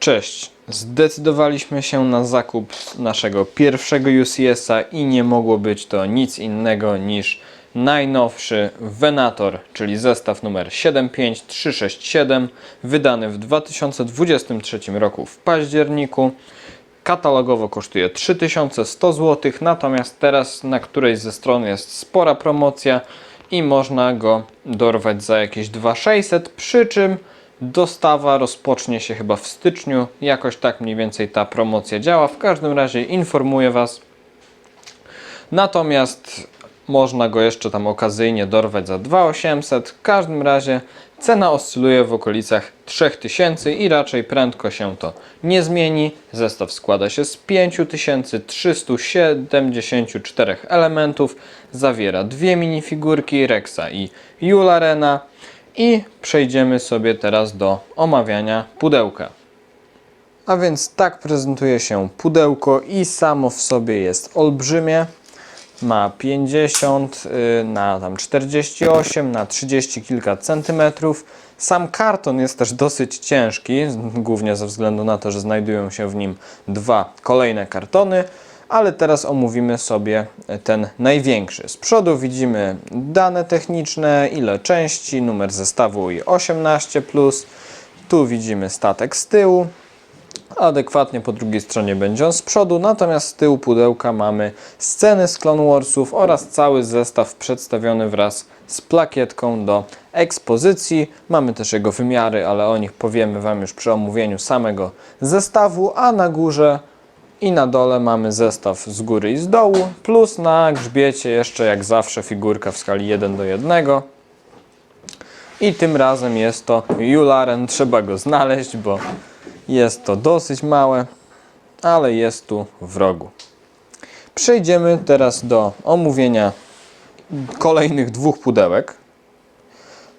Cześć. Zdecydowaliśmy się na zakup naszego pierwszego UCS-a i nie mogło być to nic innego niż najnowszy Venator, czyli zestaw numer 75367, wydany w 2023 roku w październiku. Katalogowo kosztuje 3100 zł, natomiast teraz na którejś ze stron jest spora promocja i można go dorwać za jakieś 2600, przy czym dostawa rozpocznie się chyba w styczniu. Jakoś tak mniej więcej ta promocja działa. W każdym razie informuję Was. Natomiast można go jeszcze tam okazyjnie dorwać za 2800. W każdym razie cena oscyluje w okolicach 3000 i raczej prędko się to nie zmieni. Zestaw składa się z 5374 elementów. Zawiera dwie minifigurki Rexa i Jularena. I przejdziemy sobie teraz do omawiania pudełka. A więc tak prezentuje się pudełko i samo w sobie jest olbrzymie. Ma 50 y, na tam 48 na 30 kilka centymetrów. Sam karton jest też dosyć ciężki, głównie ze względu na to, że znajdują się w nim dwa kolejne kartony, ale teraz omówimy sobie ten największy. Z przodu widzimy dane techniczne, ile części, numer zestawu i 18. Tu widzimy statek z tyłu, Adekwatnie po drugiej stronie będzie on z przodu, natomiast z tyłu pudełka mamy sceny z Clone Warsów oraz cały zestaw przedstawiony wraz z plakietką do ekspozycji. Mamy też jego wymiary, ale o nich powiemy Wam już przy omówieniu samego zestawu, a na górze i na dole mamy zestaw z góry i z dołu, plus na grzbiecie jeszcze jak zawsze figurka w skali 1 do 1. I tym razem jest to Jularen, trzeba go znaleźć, bo jest to dosyć małe, ale jest tu w rogu. Przejdziemy teraz do omówienia kolejnych dwóch pudełek.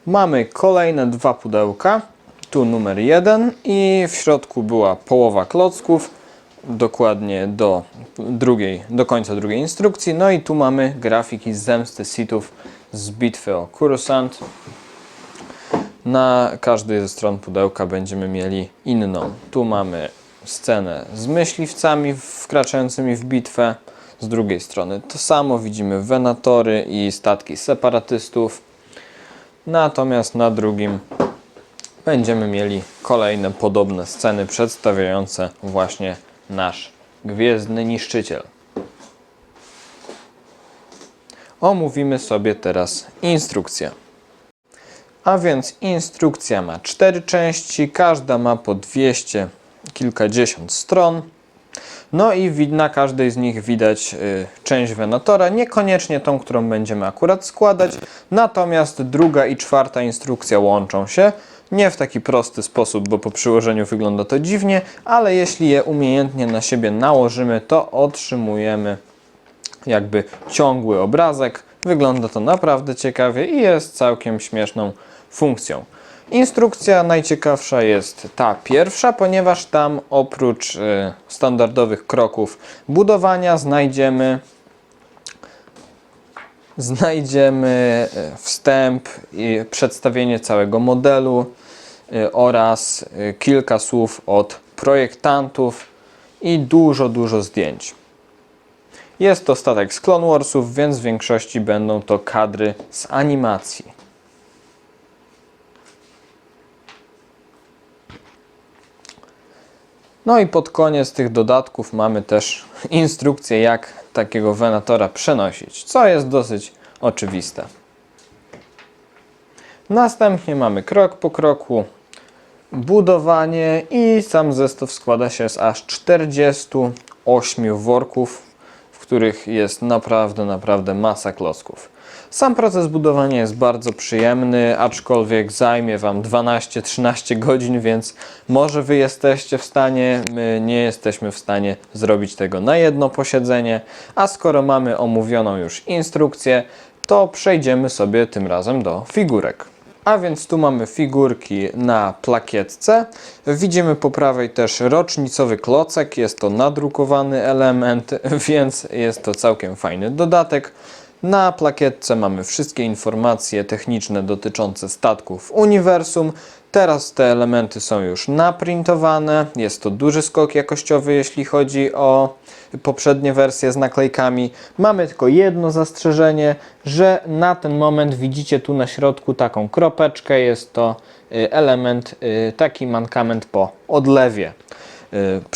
Mamy kolejne dwa pudełka. Tu numer jeden i w środku była połowa klocków, dokładnie do, drugiej, do końca drugiej instrukcji. No i tu mamy grafiki zemsty Sithów z bitwy o Coruscant. Na każdej ze stron pudełka będziemy mieli inną. Tu mamy scenę z myśliwcami wkraczającymi w bitwę. Z drugiej strony to samo widzimy wenatory i statki separatystów. Natomiast na drugim będziemy mieli kolejne podobne sceny przedstawiające właśnie nasz gwiezdny niszczyciel. Omówimy sobie teraz instrukcję. A więc instrukcja ma cztery części, każda ma po 200 kilkadziesiąt stron. No i na każdej z nich widać y, część Venatora, niekoniecznie tą, którą będziemy akurat składać, natomiast druga i czwarta instrukcja łączą się. Nie w taki prosty sposób, bo po przyłożeniu wygląda to dziwnie, ale jeśli je umiejętnie na siebie nałożymy, to otrzymujemy jakby ciągły obrazek. Wygląda to naprawdę ciekawie i jest całkiem śmieszną funkcją. Instrukcja najciekawsza jest ta pierwsza, ponieważ tam oprócz y, standardowych kroków budowania znajdziemy znajdziemy y, wstęp i przedstawienie całego modelu oraz y, kilka słów od projektantów i dużo, dużo zdjęć. Jest to statek z Clone Warsów, więc w większości będą to kadry z animacji. No i pod koniec tych dodatków mamy też instrukcję, jak takiego Venatora przenosić, co jest dosyć oczywiste. Następnie mamy krok po kroku budowanie i sam zestaw składa się z aż 48 worków, w których jest naprawdę, naprawdę masa klocków. Sam proces budowania jest bardzo przyjemny, aczkolwiek zajmie Wam 12-13 godzin, więc może Wy jesteście w stanie, my nie jesteśmy w stanie zrobić tego na jedno posiedzenie, a skoro mamy omówioną już instrukcję, to przejdziemy sobie tym razem do figurek. A więc tu mamy figurki na plakietce. Widzimy po prawej też rocznicowy klocek. Jest to nadrukowany element, więc jest to całkiem fajny dodatek. Na plakietce mamy wszystkie informacje techniczne dotyczące statków uniwersum. Teraz te elementy są już naprintowane. Jest to duży skok jakościowy, jeśli chodzi o poprzednie wersje z naklejkami. Mamy tylko jedno zastrzeżenie, że na ten moment widzicie tu na środku taką kropeczkę. Jest to y, element, y, taki mankament po odlewie.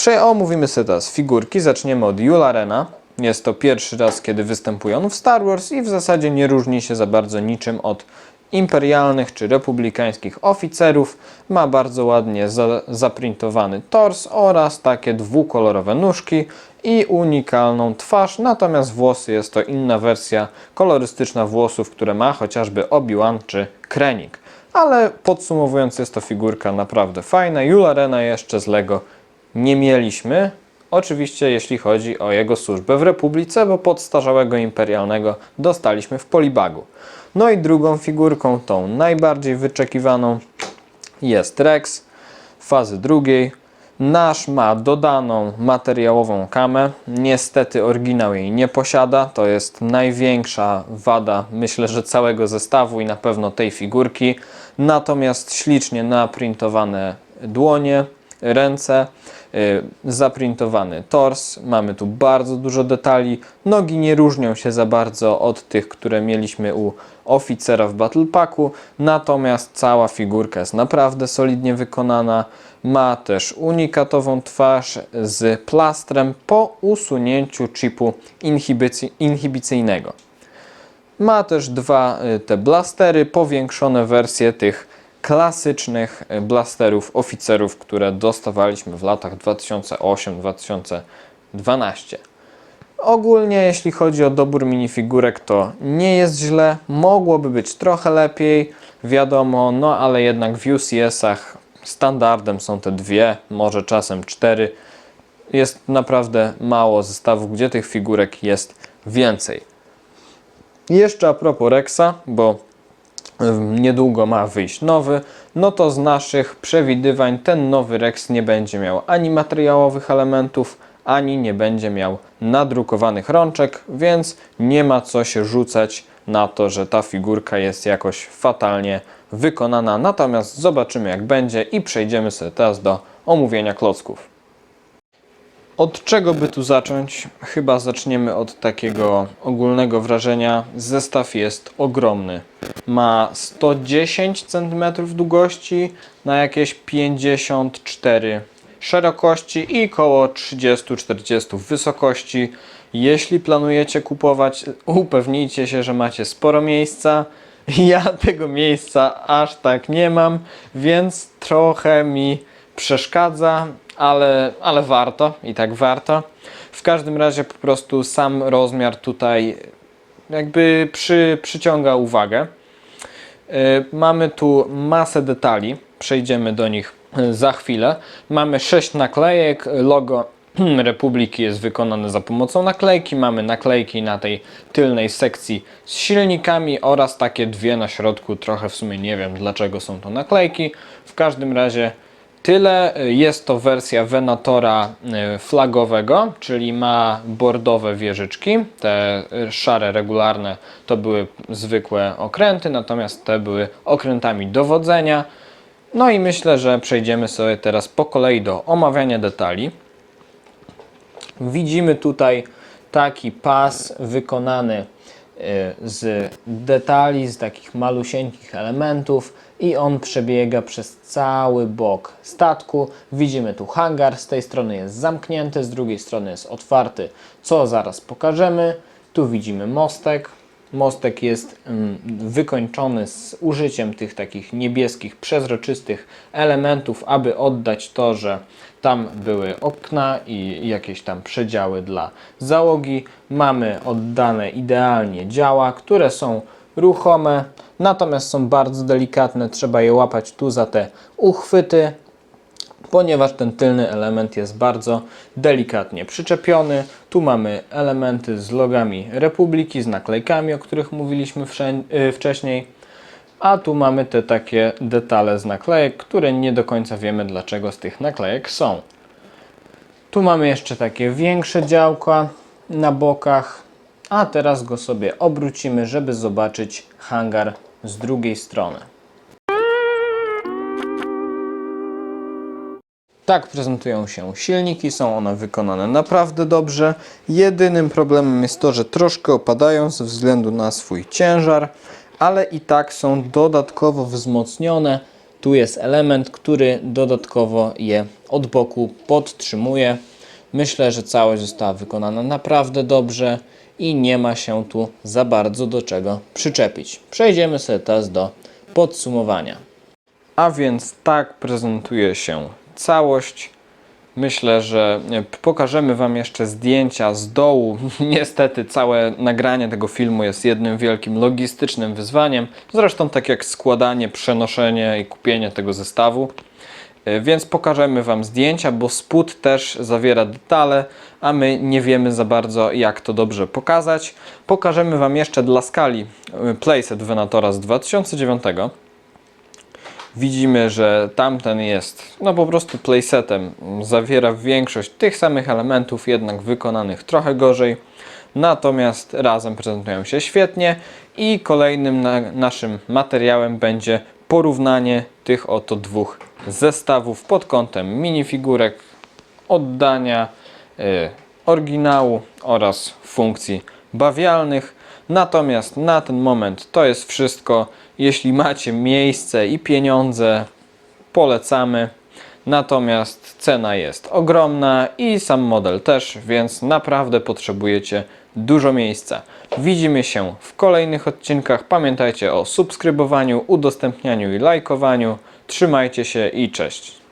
Y, omówimy sobie teraz figurki. Zaczniemy od Yularena. Jest to pierwszy raz, kiedy występuje on w Star Wars i w zasadzie nie różni się za bardzo niczym od imperialnych czy republikańskich oficerów. Ma bardzo ładnie za, zaprintowany tors oraz takie dwukolorowe nóżki i unikalną twarz, natomiast włosy jest to inna wersja kolorystyczna włosów, które ma chociażby Obi-Wan czy Krennic. Ale podsumowując, jest to figurka naprawdę fajna. Yularena jeszcze z Lego nie mieliśmy. Oczywiście jeśli chodzi o jego służbę w Republice, bo podstarzałego imperialnego dostaliśmy w Polibagu. No i drugą figurką, tą najbardziej wyczekiwaną, jest Rex fazy drugiej. Nasz ma dodaną materiałową kamę. Niestety oryginał jej nie posiada. To jest największa wada, myślę, że całego zestawu i na pewno tej figurki. Natomiast ślicznie naprintowane dłonie, ręce, zaprintowany tors. Mamy tu bardzo dużo detali. Nogi nie różnią się za bardzo od tych, które mieliśmy u oficera w Battle Packu, natomiast cała figurka jest naprawdę solidnie wykonana. Ma też unikatową twarz z plastrem po usunięciu chipu inhibicy- inhibicyjnego. Ma też dwa y, te blastery, powiększone wersje tych klasycznych y, blasterów oficerów, które dostawaliśmy w latach 2008-2012. Ogólnie jeśli chodzi o dobór minifigurek to nie jest źle, mogłoby być trochę lepiej, wiadomo, no ale jednak w UCS-ach standardem są te dwie, może czasem cztery. Jest naprawdę mało zestawów, gdzie tych figurek jest więcej. Jeszcze a propos Rexa, bo niedługo ma wyjść nowy, no to z naszych przewidywań ten nowy Rex nie będzie miał ani materiałowych elementów, ani nie będzie miał nadrukowanych rączek, więc nie ma co się rzucać na to, że ta figurka jest jakoś fatalnie wykonana. Natomiast zobaczymy jak będzie i przejdziemy sobie teraz do omówienia klocków. Od czego by tu zacząć? Chyba zaczniemy od takiego ogólnego wrażenia. Zestaw jest ogromny. Ma 110 cm długości na jakieś 54 szerokości i około 30-40 wysokości. Jeśli planujecie kupować, upewnijcie się, że macie sporo miejsca. Ja tego miejsca aż tak nie mam, więc trochę mi przeszkadza, ale, ale warto i tak warto. W każdym razie po prostu sam rozmiar tutaj jakby przy, przyciąga uwagę. Y, Mamy tu masę detali, przejdziemy do nich y, za chwilę. Mamy 6 naklejek, logo Republiki jest wykonane za pomocą naklejki. Mamy naklejki na tej tylnej sekcji z silnikami oraz takie dwie na środku. Trochę w sumie nie wiem dlaczego są to naklejki. W każdym razie tyle. Jest to wersja Venatora y, flagowego, czyli ma bordowe wieżyczki. Te szare, regularne to były zwykłe okręty, natomiast te były okrętami dowodzenia. No i myślę, że przejdziemy sobie teraz po kolei do omawiania detali. Widzimy tutaj taki pas wykonany z detali, z takich malusieńkich elementów i on przebiega przez cały bok statku. Widzimy tu hangar, z tej strony jest zamknięty, z drugiej strony jest otwarty, co zaraz pokażemy. Tu widzimy mostek. Mostek jest mm, wykończony z użyciem tych takich niebieskich, przezroczystych elementów, aby oddać to, że tam były okna i jakieś tam przedziały dla załogi. Mamy oddane idealnie działa, które są ruchome, natomiast są bardzo delikatne. Trzeba je łapać tu za te uchwyty, ponieważ ten tylny element jest bardzo delikatnie przyczepiony. Tu mamy elementy z logami Republiki, z naklejkami, o których mówiliśmy y, wcześniej. A tu mamy te takie detale z naklejek, które nie do końca wiemy dlaczego z tych naklejek są. Tu mamy jeszcze takie większe działka na bokach, a teraz go sobie obrócimy, żeby zobaczyć hangar z drugiej strony. Tak prezentują się silniki, są one wykonane naprawdę dobrze. Jedynym problemem jest to, że troszkę opadają ze względu na swój ciężar, ale i tak są dodatkowo wzmocnione. Tu jest element, który dodatkowo je od boku podtrzymuje. Myślę, że całość została wykonana naprawdę dobrze i nie ma się tu za bardzo do czego przyczepić. Przejdziemy sobie teraz do podsumowania. A więc tak prezentuje się całość. Myślę, że pokażemy Wam jeszcze zdjęcia z dołu. Niestety, całe nagranie tego filmu jest jednym wielkim logistycznym wyzwaniem. Zresztą, tak jak składanie, przenoszenie i kupienie tego zestawu. E, Więc pokażemy Wam zdjęcia, bo spód też zawiera detale, a my nie wiemy za bardzo, jak to dobrze pokazać. Pokażemy Wam jeszcze dla skali e, playset Venatora z 2009 widzimy, że tamten jest no po prostu playsetem. Zawiera większość tych samych elementów, jednak wykonanych trochę gorzej. Natomiast razem prezentują się świetnie i kolejnym na, naszym materiałem będzie porównanie tych oto dwóch zestawów pod kątem minifigurek, oddania, y, oryginału oraz funkcji bawialnych. Natomiast na ten moment to jest wszystko. Jeśli macie miejsce i pieniądze, polecamy. Natomiast cena jest ogromna i sam model też, więc naprawdę potrzebujecie dużo miejsca. Widzimy się w kolejnych odcinkach. Pamiętajcie o subskrybowaniu, udostępnianiu i lajkowaniu. Trzymajcie się i cześć.